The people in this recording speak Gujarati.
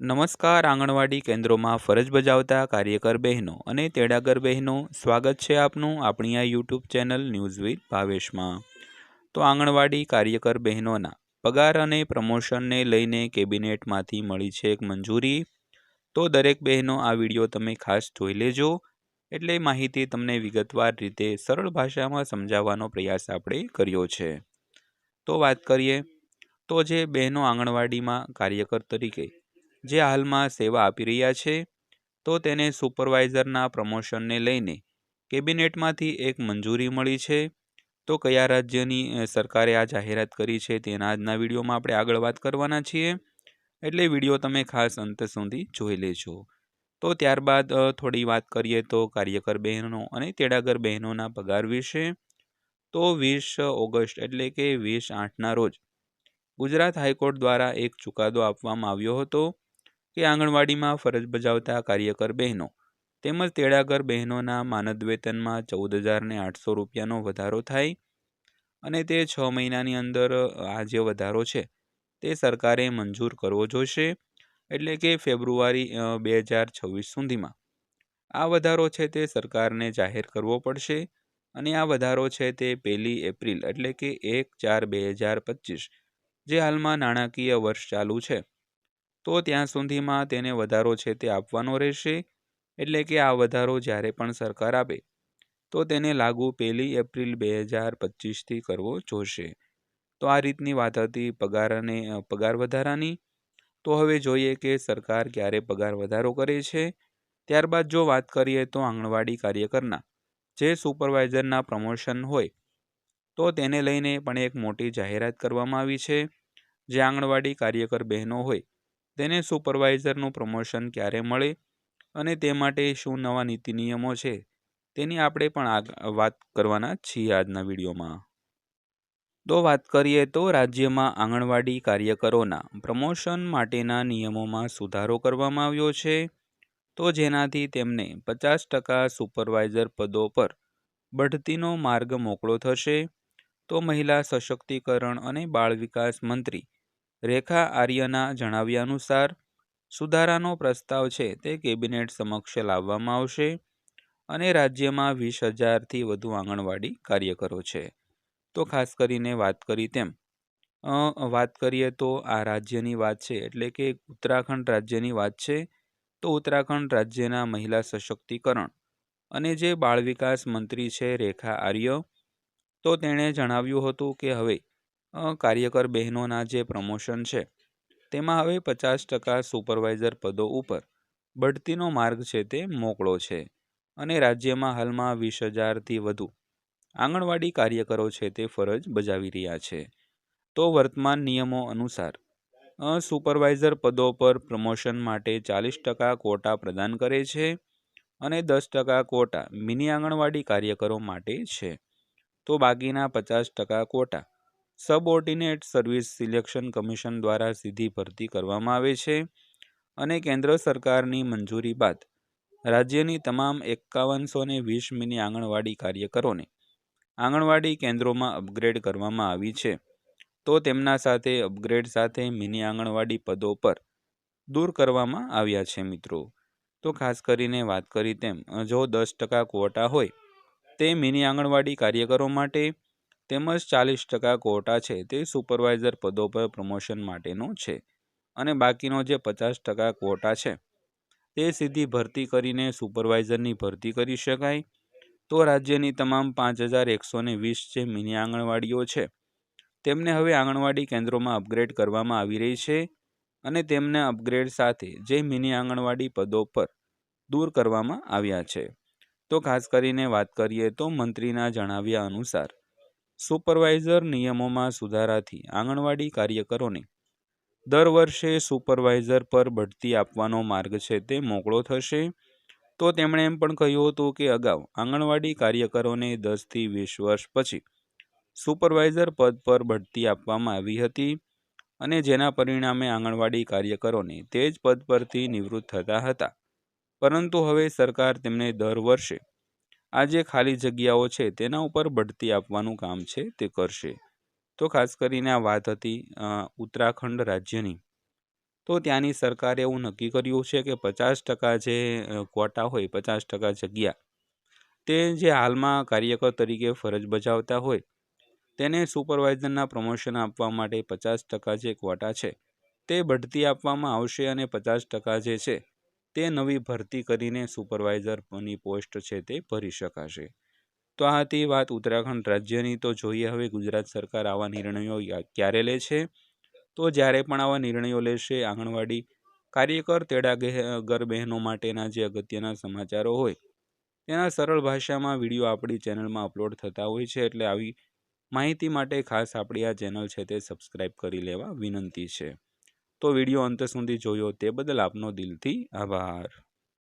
નમસ્કાર, આંગણવાડી કેન્દ્રોમાં ફરજ બજાવતા કાર્યકર બહેનો અને તેડાગર બહેનો, સ્વાગત છે આપનું આપણી આ યુટ્યુબ ચેનલ ન્યૂઝ વિથ ભાવેશમાં. તો આંગણવાડી કાર્યકર બહેનોના પગાર અને પ્રમોશનને લઈને કેબિનેટમાંથી મળી છે એક મંજૂરી. તો દરેક બહેનો આ વીડિયો તમે ખાસ જોઈ લેજો, એટલે માહિતી તમને વિગતવાર રીતે સરળ ભાષામાં સમજાવવાનો પ્રયાસ આપણે કર્યો છે. તો વાત કરીએ, તો જે બહેનો આંગણવાડીમાં કાર્યકર તરીકે જે હાલમાં સેવા આપી રહ્યા છે, તો તેને સુપરવાઇઝરના પ્રમોશનને લઈને કેબિનેટમાંથી એક મંજૂરી મળી છે. તો કયા રાજ્યની સરકારે આ જાહેરાત કરી છે તેના આજના વિડીયોમાં આપણે આગળ વાત કરવાના છીએ. એટલે વીડિયો તમે ખાસ અંત સુધી જોઈ લેજો. તો ત્યારબાદ થોડી વાત કરીએ તો કાર્યકર બહેનો અને તેડાગર બહેનોના પગાર વિશે. તો વીસ ઓગસ્ટ એટલે કે વીસ આઠના રોજ ગુજરાત હાઈકોર્ટ દ્વારા એક ચુકાદો આપવામાં આવ્યો હતો. કે આંગણવાડીમાં ફરજ બજાવતા કાર્યકર બહેનો. તેમજ તેડાગર બહેનોના માનદ વેતનમાં ચૌદ હજારને આઠસો રૂપિયાનો વધારો થાય અને તે છ મહિનાની અંદર આ જે વધારો છે. તે સરકારે મંજૂર કરવો જોઈશે એટલે કે ફેબ્રુઆરી બે હજાર છવ્વીસ સુધીમાં. આ વધારો છે તે સરકારને જાહેર કરવો પડશે અને આ વધારો છે તે પહેલી એપ્રિલ એટલે કે એક ચાર બે હજાર પચીસ, જે હાલમાં નાણાકીય વર્ષ ચાલુ છે. તો ત્યાં સુધીમાં તેને વધારો છે તે આપવાનો રહેશે, એટલે કે આ વધારો જ્યારે પણ સરકાર આપે, તો તેને લાગુ પહેલી એપ્રિલ બે હજાર પચીસથી કરવો જોશે. તો આ રીતની વાત હતી પગાર અને પગાર વધારાની. તો હવે જોઈએ કે સરકાર ક્યારે પગાર વધારો કરે છે. ત્યારબાદ જો વાત કરીએ તો આંગણવાડી કાર્યકરના, જે સુપરવાઇઝરના પ્રમોશન હોય, તો તેને લઈને પણ એક મોટી જાહેરાત કરવામાં આવી છે. જે આંગણવાડી કાર્યકર બહેનો હોય તેને સુપરવાઇઝરનું પ્રમોશન ક્યારે મળે અને તે માટે શું નવા નીતિ નિયમો છે, તેની આપણે પણ વાત કરવાના છીએ આજના વિડીયોમાં. તો વાત કરીએ તો રાજ્યમાં આંગણવાડી કાર્યકરોના પ્રમોશન માટેના નિયમોમાં સુધારો કરવામાં આવ્યો છે. તો જેનાથી તેમને પચાસ ટકા સુપરવાઇઝર પદો પર બઢતીનો માર્ગ મોકળો થશે. તો મહિલા સશક્તિકરણ અને બાળ વિકાસ મંત્રી રેખા આર્યના જણાવ્યા અનુસાર, સુધારાનો પ્રસ્તાવ છે તે કેબિનેટ સમક્ષ લાવવામાં આવશે અને રાજ્યમાં વીસ હજારથી વધુ આંગણવાડી કાર્યકરો છે. તો ખાસ કરીને વાત કરી તેમ વાત કરીએ તો આ રાજ્યની વાત છે એટલે કે ઉત્તરાખંડ રાજ્યની વાત છે, તો ઉત્તરાખંડ રાજ્યના મહિલા સશક્તિકરણ અને જે બાળ વિકાસ મંત્રી છે રેખા આર્ય, તો તેણે જણાવ્યું હતું કે હવે કાર્યકર બહેનોના જે પ્રમોશન છે, તેમાં હવે પચાસ ટકા સુપરવાઇઝર પદો ઉપર બઢતીનો માર્ગ છે તે મોકળો છે અને રાજ્યમાં હાલમાં વીસ હજારથી વધુ આંગણવાડી કાર્યકરો છે તે ફરજ બજાવી રહ્યા છે. તો વર્તમાન નિયમો અનુસાર સુપરવાઇઝર પદો પર પ્રમોશન માટે ચાલીસ ટકા કોટા પ્રદાન કરે છે અને દસ ટકા કોટા મિની આંગણવાડી કાર્યકરો માટે છે. તો બાકીના પચાસ ટકા quota subordinate service selection commission દ્વારા સીધી ભરતી કરવામાં આવે છે અને કેન્દ્ર સરકારની મંજૂરી બાદ રાજ્યની તમામ એકાવનસો ને વીસ મિની આંગણવાડી કાર્યકરોને આંગણવાડી કેન્દ્રોમાં અપગ્રેડ કરવામાં આવી છે. તો તેમના સાથે અપગ્રેડ સાથે મિની આંગણવાડી પદો પર દૂર કરવામાં આવ્યા છે મિત્રો. તો ખાસ કરીને વાત કરી તેમ, જો દસ ટકા ક્વોટા હોય, તે મિની આંગણવાડી કાર્યકરો માટે તેમજ ચાલીસ ટકા કોટા છે તે સુપરવાઇઝર પદો પર પ્રમોશન માટેનો છે અને બાકીનો જે પચાસ ટકા કોટા છે તે સીધી ભરતી કરીને સુપરવાઇઝરની ભરતી કરી શકાય. તો રાજ્યની તમામ પાંચ હજાર એકસો ને વીસ જે મિની આંગણવાડીઓ છે તેમને હવે આંગણવાડી કેન્દ્રોમાં અપગ્રેડ કરવામાં આવી રહી છે અને તેમને અપગ્રેડ સાથે જે મિની આંગણવાડી પદો પર દૂર કરવામાં આવ્યા છે. તો ખાસ કરીને વાત કરીએ તો મંત્રીના જણાવ્યા અનુસાર સુપરવાઇઝર નિયમોમાં સુધારાથી આંગણવાડી કાર્યકરોને દર વર્ષે સુપરવાઇઝર પર બઢતી આપવાનો માર્ગ છે તે મોકળો થશે. તો તેમણે એમ પણ કહ્યું હતું કે અગાઉ આંગણવાડી કાર્યકરોને દસથી વીસ વર્ષ પછી સુપરવાઇઝર પદ પર બઢતી આપવામાં આવી હતી અને જેના પરિણામે આંગણવાડી કાર્યકરોને તે જ પદ પરથી નિવૃત્ત થતા હતા. પરંતુ હવે સરકાર તેમને દર વર્ષે આ જે ખાલી જગ્યાઓ છે, તેના ઉપર બઢતી આપવાનું કામ છે, તે કરશે. તો ખાસ કરીને આ વાત હતી ઉત્તરાખંડ રાજ્યની. તો ત્યાંની સરકારે એવું નક્કી કર્યું છે કે પચાસ ટકા જે ક્વોટા હોય, પચાસ ટકા જગ્યા, તે જે હાલમાં કાર્યકર તરીકે ફરજ બજાવતા હોય, તેને સુપરવાઇઝરના પ્રમોશન આપવા માટે પચાસ ટકા જે ક્વોટા છે, તે બઢતી આપવામાં આવશે અને પચાસ ટકા જે છે તે નવી ભરતી કરીને સુપરવાઇઝરની પોસ્ટ છે તે ભરી શકાશે. તો આ હતી વાત. ઉત્તરાખંડ રાજ્યની તો જોઈએ હવે ગુજરાત સરકાર આવા નિર્ણયો ક્યારે લે છે? તો જ્યારે પણ આવા નિર્ણયો લેશે, આંગણવાડી કાર્યકર તેડાગર બહેનો માટેના જે અગત્યના સમાચારો હોય, તેના સરળ ભાષામાં વીડિયો આપણી ચેનલમાં અપલોડ થતા હોય છે એટલે આવી માહિતી માટે ખાસ આપણી આ ચેનલ છે તે સબસ્ક્રાઈબ કરી લેવા વિનંતી છે. તો વીડિયો અંત સુધી જોયો તે બદલ આપનો દિલથી આભાર.